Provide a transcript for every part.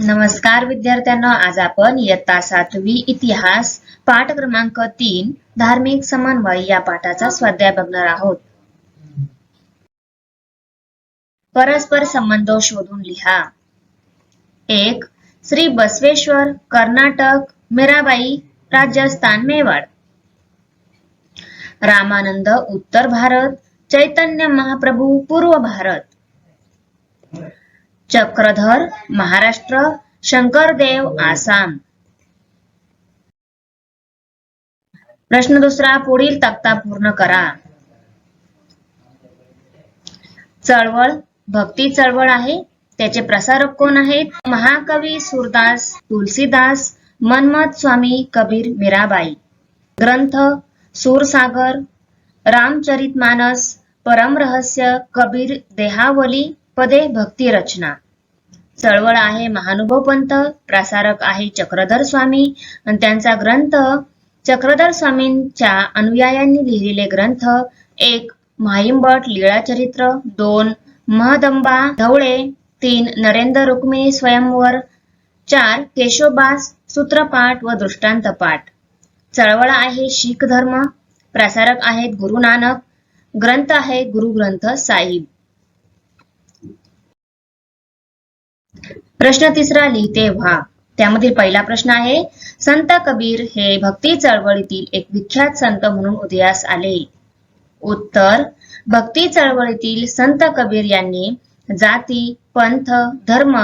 नमस्कार विद्यार्थ्यांना आज आपण इयत्ता सातवी इतिहास पाठ क्रमांक तीन धार्मिक समन्वय या पाठाचा स्वाध्याय बघणार आहोत. परस्पर संबंध शोधून लिहा. एक श्री बसवेश्वर कर्नाटक मीराबाई राजस्थान मेवाड. रामानंद उत्तर भारत चैतन्य महाप्रभू पूर्व भारत. चक्रधर महाराष्ट्र शंकरदेव आसाम. प्रश्न दुसरा पुढील तक्ता पूर्ण करा. चळवळ भक्ती चळवळ आहे. त्याचे प्रसारक कोण आहेत? महाकवी सुरदास तुलसीदास मनमत स्वामी कबीर मीराबाई. ग्रंथ सूरसागर रामचरितमानस परमरहस्य कबीर देहावली पदे भक्ती रचना. चळवळ आहे महानुभव पंत प्रसारक आहे चक्रधर स्वामी आणि त्यांचा ग्रंथ चक्रधर स्वामींच्या अनुयायांनी लिहिलेले ग्रंथ एक म्हाईंभट लीळाचरित्र दोन महदंबा धवळे तीन नरेंद्र रुक्मिणी स्वयंवर चार केशोबास सूत्रपाठ व दृष्टांत पाठ चळवळ आहे शीख धर्म प्रसारक आहेत गुरु नानक ग्रंथ आहे गुरु ग्रंथ साहिब. प्रश्न तिसरा लिहिते व्हा. त्यामधील पहिला प्रश्न आहे संत कबीर हे भक्ती चळवळीतील एक विख्यात संत म्हणून उदयास आले. उत्तर भक्ती चळवळीतील संत कबीर यांनी जाती पंथ धर्म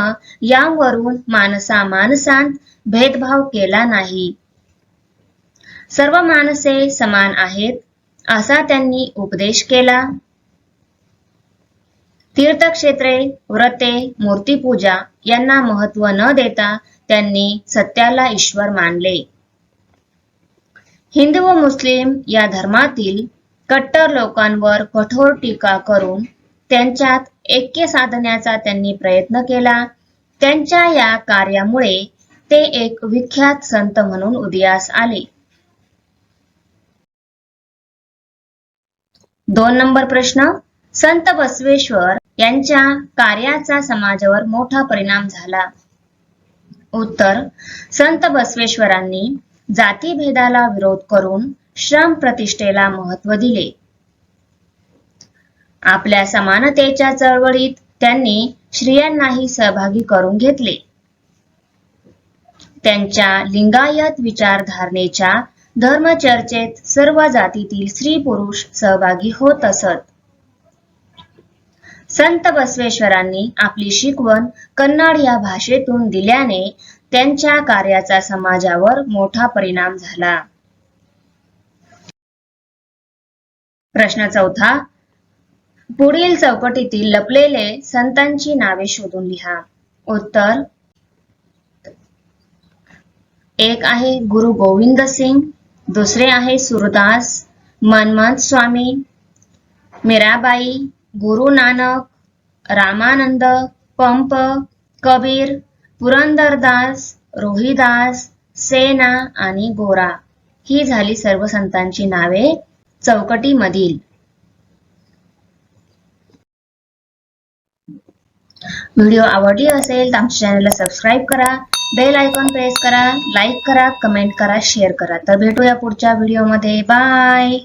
यांवरून माणसा माणसांत भेदभाव केला नाही. सर्व माणसे समान आहेत असा त्यांनी उपदेश केला. तीर्थक्षेत्रे व्रते मूर्तीपूजा यांना महत्त्व न देता त्यांनी सत्याला ईश्वर मानले. हिंदू व मुस्लिम या धर्मातील कट्टर लोकांवर कठोर टीका करून त्यांच्यात ऐक्य साधण्याचा त्यांनी प्रयत्न केला. त्यांच्या या कार्यामुळे ते एक विख्यात संत म्हणून उदयास आले. दोन नंबर प्रश्न. संत बसवेश्वर यांच्या कार्याचा समाजावर मोठा परिणाम झाला. उत्तर संत बसवेश्वरांनी जातीभेदाला विरोध करून श्रम प्रतिष्ठेला महत्त्व दिले. आपल्या समानतेच्या चळवळीत त्यांनी स्त्रियांनाही सहभागी करून घेतले. त्यांच्या लिंगायत विचारधारणेच्या धर्मचर्चेत सर्व जातीतील स्त्री पुरुष सहभागी होत असत. संत बसवेश्वरांनी आपली शिकवण कन्नड या भाषेतून दिल्याने त्यांच्या कार्याचा समाजावर मोठा परिणाम झाला. प्रश्न चौथा पुढील चौकटीतील लपलेले संतांची नावे शोधून लिहा. उत्तर एक आहे गुरु गोविंद सिंग दुसरे आहे सुरदास मनमंत स्वामी मीराबाई गुरु नानक रामानंद पंप कबीर पुरंदरदास रोहिदास सेना आणि गोरा. ही झाली सर्व संतांची नावे चौकटीमधील. व्हिडिओ आवडली असेल तर आमच्या चॅनलला सबस्क्राईब करा बेल आयकॉन प्रेस करा लाईक करा कमेंट करा शेअर करा. तर भेटूया पुढच्या व्हिडिओमध्ये बाय